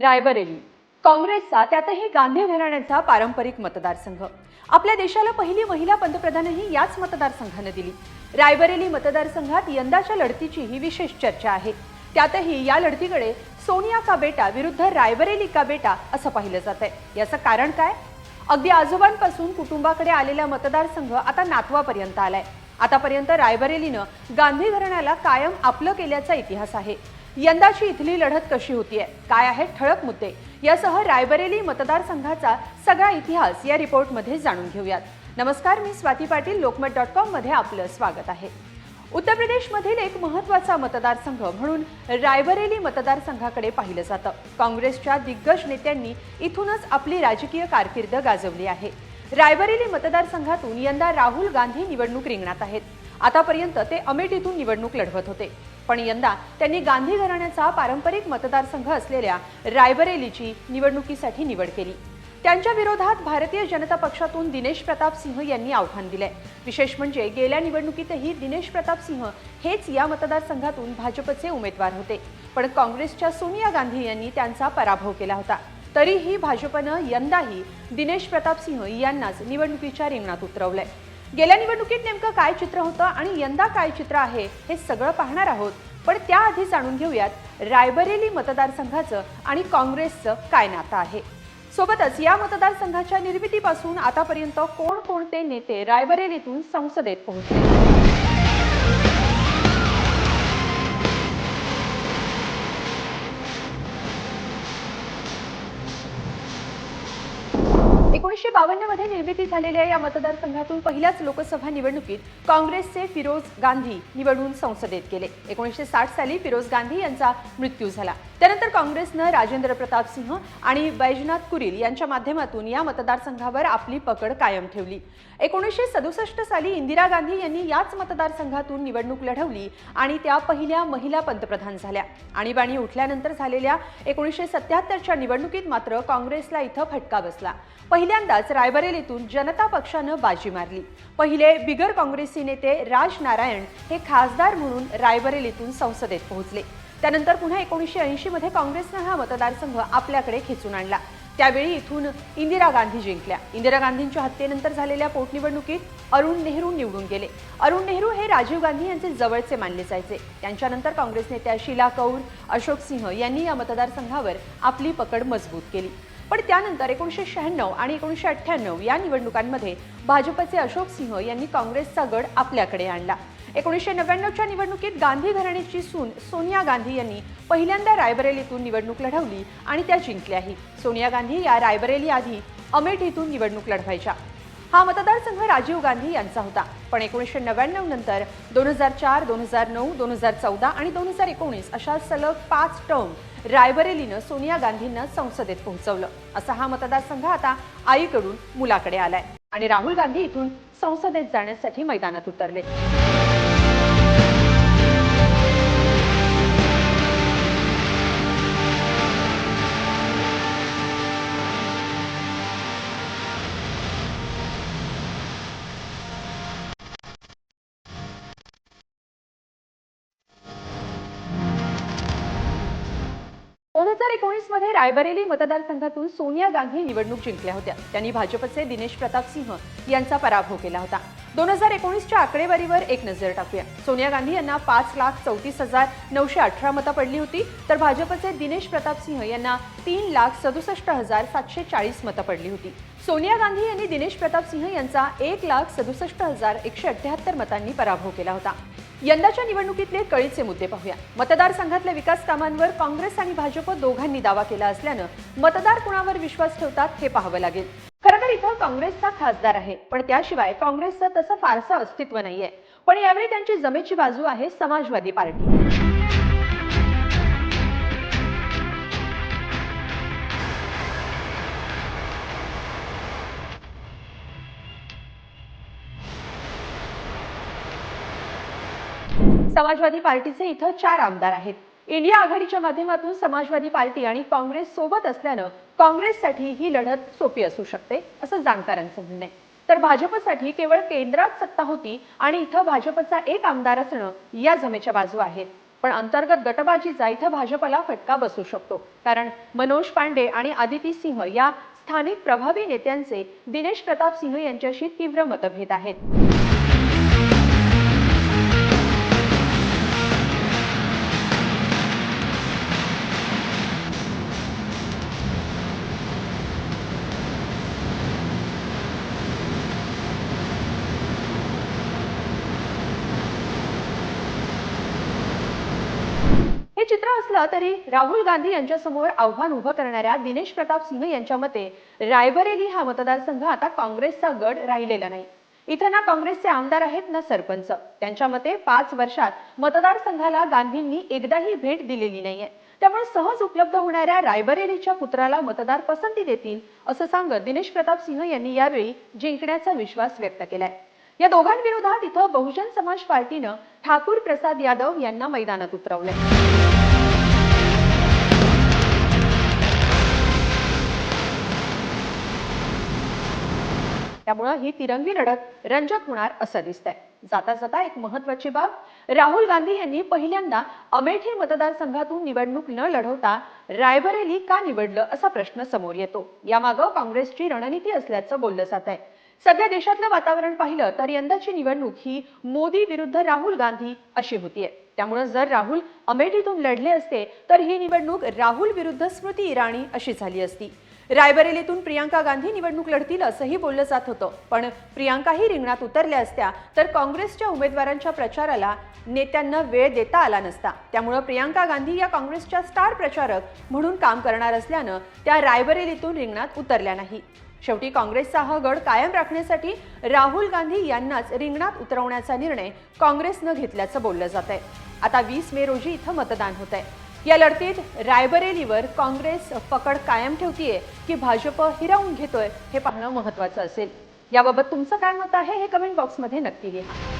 रायबरेली काँग्रेसचा त्यातही गांधी घराण्याचा पारंपरिक मतदारसंघ. आपल्या देशाला पहिली महिला पंतप्रधानही याच मतदारसंघानं दिली. रायबरेली मतदारसंघात यंदाच्या लढतीची ही विशेष चर्चा आहे. त्यातही या लढतीकडे सोनिया का बेटा विरुद्ध रायबरेली का बेटा असं पाहिलं जात आहे. याचं कारण काय? अगदी आजोबांपासून कुटुंबाकडे आलेला मतदारसंघ आता नातवापर्यंत आलाय. आतापर्यंत रायबरेलीनं गांधी घराण्याला कायम आपलं केल्याचा इतिहास आहे. यंदाची इथली लढत कशी होतीये? काय आहेत ठळक मुद्दे? यासह रायबरेली मतदारसंघाचा सगळा इतिहास या रिपोर्टमध्ये जाणून घेऊयात. नमस्कार मी स्वाती पाटील. लोकमत डॉट कॉममध्ये आपलं स्वागत आहे. उत्तर प्रदेशमधील एक महत्त्वाचा मतदारसंघ म्हणून रायबरेली मतदारसंघाकडे पाहिलं जातं. काँग्रेसच्या दिग्गज नेत्यांनी इथूनच आपली राजकीय कारकीर्द गाजवली आहे. रायबरेली मतदारसंघातून यंदा राहुल गांधी निवडणूक रिंगणात आहेत. आतापर्यंत ते अमेठीतून निवडणूक लढवत होते. पण यंदा त्यांनी गांधी घराण्याचा पारंपरिक मतदारसंघ असलेल्या रायबरेलीची निवडणुकीसाठी निवड केली. त्यांच्या विरोधात भारतीय जनता पक्षातून दिनेश प्रताप सिंह यांनी आव्हान दिलंय. विशेष म्हणजे गेल्या निवडणुकीतही दिनेश प्रताप सिंह हेच या मतदारसंघातून भाजपचे उमेदवार होते. पण काँग्रेसच्या सोनिया गांधी यांनी त्यांचा पराभव केला होता. तरीही भाजपनं यंदाही दिनेश प्रताप सिंह यांनाच निवडणुकीच्या रिंगणात उतरवलंय. गेल्या निवडणुकीत नेमकं काय चित्र होतं आणि यंदा काय चित्र आहे हे सगळं पाहणार आहोत. पण त्याआधी जाणून घेऊयात रायबरेली मतदारसंघाचं आणि काँग्रेसचं काय नातं आहे. सोबतच या मतदारसंघाच्या निर्मितीपासून आतापर्यंत कोणकोणते नेते रायबरेलीतून संसदेत पोहोचले? एकोणीसशे बावन्नमध्ये निर्मिती झालेल्या या मतदारसंघातून पहिल्याच लोकसभा निवडणुकीत काँग्रेसचे फिरोज गांधी निवडून संसदेत गेले. एकोणीसशे साठ साली फिरोज गांधी यांचा मृत्यू झाला. त्यानंतर काँग्रेसनं राजेंद्र प्रताप सिंह आणि बैजनाथ कुरील यांच्या माध्यमातून या मतदारसंघावर आपली पकड कायम ठेवली. एकोणीसशे सदुसष्ट साली इंदिरा गांधी यांनी याच मतदारसंघातून निवडणूक लढवली आणि त्या पहिल्या महिला पंतप्रधान झाल्या. आणीबाणी उठल्यानंतर झालेल्या एकोणीसशे सत्याहत्तरच्या निवडणुकीत मात्र काँग्रेसला इथं फटका बसला. पहिल्यांदाच रायबरेलीतून जनता पक्षानं बाजी मारली. पहिले बिगर काँग्रेसी नेते राज नारायण हे खासदार म्हणून रायबरेलीतून संसदेत पोहोचले. त्यानंतर पुन्हा एकोणीसशे ऐंशी मध्ये काँग्रेसनं हा मतदारसंघ आपल्याकडे खेचून आणला. त्यावेळी इथून इंदिरा गांधी जिंकल्या. इंदिरा गांधींच्या हत्येनंतर झालेल्या पोटनिवडणुकीत अरुण नेहरू निवडून गेले. अरुण नेहरू हे राजीव गांधी यांचे जवळचे मानले जायचे. त्यांच्यानंतर काँग्रेस नेत्या शीला कौर अशोक सिंह यांनी या मतदारसंघावर आपली पकड मजबूत केली. पण त्यानंतर एकोणीसशे शहाण्णव आणि एकोणीसशे अठ्ठ्याण्णव या निवडणुकांमध्ये भाजपचे अशोक सिंह यांनी काँग्रेसचा गड आपल्याकडे आणला. एकोणीसशे नव्याण्णवच्या निवडणुकीत गांधी घराण्याची सून सोनिया गांधी यांनी पहिल्यांदा रायबरेलीतून निवडणूक लढवली आणि त्या जिंकल्याही. सोनिया गांधी या रायबरेली आधी अमेठीतून निवडणूक लढवायच्या. हा मतदारसंघ राजीव गांधी यांचा होता. पण एकोणीसशे नव्याण्णव नंतर दोन हजार चार दोन हजार नऊ दोन हजार चौदा आणि दोन हजार एकोणीस अशा सलग पाच टर्म रायबरेलीनं सोनिया गांधींना संसदेत पोहोचवलं. असा हा मतदारसंघ आता आईकडून मुलाकडे आलाय. आणि राहुल गांधी इथून संसदेत जाण्यासाठी मैदानात उतरले. दोन हजार एकोणीसमध्ये रायबरेली मतदारसंघातून सोनिया गांधी निवडणूक जिंकल्या होत्या. त्यांनी भाजपचे दिनेश प्रताप सिंह यांचा पराभव केला होता. दोन हजार एकोणीसच्या आकडेवारीवर एक नजर टाकूया. सोनिया गांधी यांना पाच लाख चौतीस हजार नऊशे अठरा मतं पडली होती तर भाजपचे दिनेश प्रताप सिंह यांना तीन लाख सदुसष्ट हजार सातशे चाळीस मतं पडली होती. सोनिया गांधी यांनी दिनेश प्रताप सिंह यांचा एक लाख सदुसष्ट हजार एकशे अठ्ठ्याहत्तर मतांनी पराभव केला होता. यंदाच्या निवडणुकीतले कळीचे मुद्दे पाहूया. मतदारसंघातल्या विकास कामांवर काँग्रेस आणि भाजप दोघांनी दावा केला असल्यानं मतदार कुणावर विश्वास ठेवतात हे पाहावं लागेल. खरं तर इथं काँग्रेसचा खासदार आहे पण त्याशिवाय काँग्रेसचं तसं फारसं अस्तित्व नाहीये. पण यावेळी त्यांची जमेची बाजू आहे समाजवादी पार्टी. समाजवादी पार्टीचे इथं चार आमदार आहेत. इंडिया आघाडीच्या माध्यमातून समाजवादी पार्टी आणि काँग्रेस सोबत असल्यानं काँग्रेससाठी ही लढत सोपी असू शकते असं जाणकारांचं म्हणणं आहे. तर भाजपसाठी केवळ केंद्रात सत्ता होती आणि इथं भाजपचा एक आमदार असणं या जमेच्या बाजू आहेत पण अंतर्गत गटबाजीचा इथं भाजपला फटका बसू शकतो. कारण मनोज पांडे आणि आदिती सिंह या स्थानिक प्रभावी नेत्यांचे दिनेश प्रताप सिंह यांच्याशी तीव्र मतभेद आहेत. असलं तरी राहुल गांधी यांच्यासमोर आव्हान उभं करणाऱ्या दिनेश प्रताप सिंह यांच्या मते रायबरेली हा मतदारसंघ आता काँग्रेसचा गड राहिलेला नाही. इथं ना काँग्रेसचे आमदार आहेत ना सरपंच. त्यांच्या मते पाच वर्षात मतदारसंघाला गांधींनी एकदाही भेट दिलेली नाहीये. त्यामुळे सहज उपलब्ध होणाऱ्या रायबरेलीच्या पुत्राला मतदार पसंती देतील असं सांगत दिनेश प्रताप सिंह यांनी यावेळी जिंकण्याचा विश्वास व्यक्त केलाय. या दोघांविरोधात इथं बहुजन समाज पार्टीनं ठाकूर प्रसाद यादव यांना मैदानात उतरवलंय. त्यामुळं ही तिरंगी लढत रंजक होणार असं दिसतंय. जाता जाता एक महत्वाची बाब राहुल गांधी यांनी पहिल्यांदा अमेठी मतदारसंघातून निवडणूक न लढवता रायबरेली का निवडलं असा प्रश्न समोर येतो. यामागं काँग्रेसची रणनीती असल्याचं बोललं जात आहे सध्या देशातलं वातावरण पाहिलं तर यंदाची निवडणूक ही मोदी विरुद्ध राहुल गांधी अशी होतीये. त्यामुळे जर राहुल अमेठीतून लढले असते तर ही निवडणूक राहुल विरुद्ध स्मृती इराणी अशी झाली असती. रायबरेलीतून प्रियांका गांधी निवडणूक लढतील असंही बोललं जात होतं. पण प्रियांकाही रिंगणात उतरल्या असत्या तर काँग्रेसच्या उमेदवारांच्या प्रचाराला नेत्यांना वेळ देता आला नसता. त्यामुळं प्रियांका गांधी या काँग्रेसच्या स्टार प्रचारक म्हणून काम करणार असल्यानं त्या रायबरेलीतून रिंगणात उतरल्या नाही. शेवटी काँग्रेसचा हा गड कायम राखण्यासाठी राहुल गांधी यांनाच रिंगणात उतरवण्याचा निर्णय काँग्रेसनं घेतल्याचं बोललं जात आहे आता वीस मे रोजी इथं मतदान होत आहे या लढतीत रायबरेलीवर काँग्रेस पकड कायम ठेवतीये की भाजप हिरावून घेतोय हे पाहणं महत्वाचं असेल. याबाबत तुमचं काय मत आहे हे कमेंट बॉक्समध्ये नक्की लिहा.